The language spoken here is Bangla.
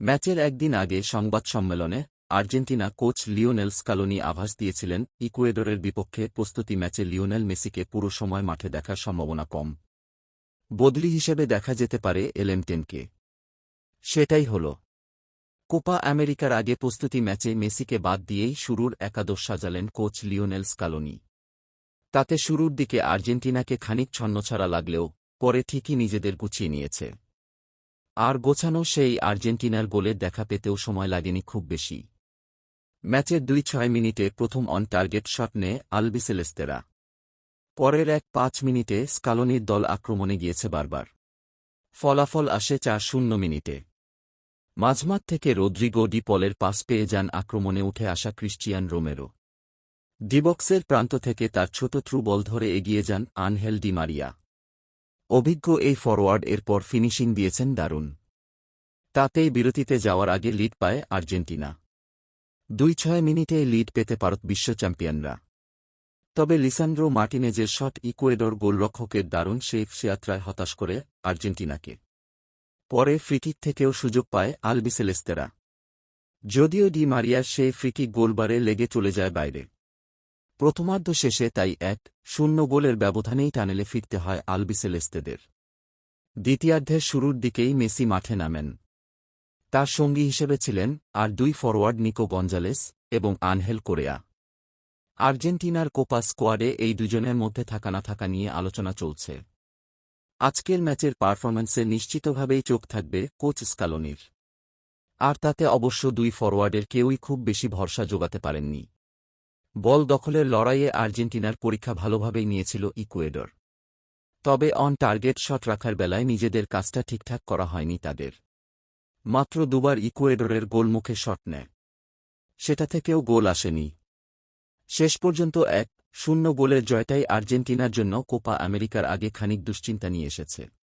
ম্যাচের একদিন আগে সংবাদ সম্মেলনে আর্জেন্টিনা কোচ লিওনেল স্কালোনি আভাস দিয়েছিলেন, ইকুয়েডরের বিপক্ষে প্রস্তুতি ম্যাচে লিওনেল মেসিকে পুরো সময় মাঠে দেখার সম্ভাবনা কম। বদলি হিসেবে দেখা যেতে পারে এলেমটেনকে সেটাই হল। কোপা আমেরিকার আগে প্রস্তুতি ম্যাচে মেসিকে বাদ দিয়েই শুরুর একাদশ সাজালেন কোচ লিওনেল স্কালোনি। তাতে শুরুর দিকে আর্জেন্টিনাকে খানিক ছন্নছাড়া লাগলেও পরে ঠিকই নিজেদের গুছিয়ে নিয়েছে। আর গোছানো সেই আর্জেন্টিনার গোলের দেখা পেতেও সময় লাগেনি খুব বেশি। ম্যাচের দুই ছয় মিনিটে প্রথম অন টার্গেট শট নেয় আলবিসেলেস্তেরা। পরের এক পাঁচ মিনিটে স্কালোনির দল আক্রমণে গিয়েছে বারবার। ফলাফল আসে চার শূন্য মিনিটে। মাঝমাঠ থেকে রদ্রিগো ডি পলের পাস পেয়ে যান আক্রমণে উঠে আসা ক্রিশ্চিয়ান রোমেরো। ডিবক্সের প্রান্ত থেকে তার ছোট থ্রু বল ধরে এগিয়ে যান আনহেল ডি মারিয়া। অভিজ্ঞ এই ফরওয়ার্ড এরপর ফিনিশিং দিয়েছেন দারুণ। তাতেই বিরতিতে যাওয়ার আগে লিড পায় আর্জেন্টিনা। দুই ছয় মিনিটে লিড পেতে পারত বিশ্ব চ্যাম্পিয়নরা। তবে লিসান্ড্রো মার্টিনেজের শট ইকুয়েডর গোলরক্ষকের দারুণ শেফ সেয়াত্রায় হতাশ করে আর্জেন্টিনাকে। পরে ফ্রিকিক থেকেও সুযোগ পায় আলবিসেলেস্তেরা। যদিও ডি মারিয়ার সেই ফ্রিকিক গোলবারে লেগে চলে যায় বাইরে। প্রথমার্ধ শেষে তাই এক শূন্য গোলের ব্যবধানেই টানেলে ফিরতে হয় আলবিসেলেস্তেদের। দ্বিতীয়ার্ধের শুরুর দিকেই মেসি মাঠে নামেন। তার সঙ্গী হিসেবে ছিলেন আর দুই ফরওয়ার্ড নিকো গঞ্জালেস এবং আনহেল কোরেয়া। আর্জেন্টিনার কোপা স্কোয়াডে এই দুজনের মধ্যে থাকা না থাকা নিয়ে আলোচনা চলছে। আজকের ম্যাচের পারফরম্যান্সে নিশ্চিতভাবেই চোখ থাকবে কোচ স্কালোনির। আর তাতে অবশ্য দুই ফরওয়ার্ডের কেউই খুব বেশি ভরসা যোগাতে পারেননি। বল দখলের লড়াইয়ে আর্জেন্টিনার পরীক্ষা ভালোভাবেই নিয়েছিল ইকুয়েডর। তবে অন টার্গেট শট রাখার বেলায় নিজেদের কাজটা ঠিকঠাক করা হয়নি তাদের। মাত্র দুবার ইকুয়েডরের গোলমুখে শট নেয়। সেটা থেকেও গোল আসেনি। শেষ পর্যন্ত এক শূন্য গোলের জয়টাই আর্জেন্টিনার জন্য কোপা আমেরিকার আগে খানিক দুশ্চিন্তা নিয়ে এসেছে।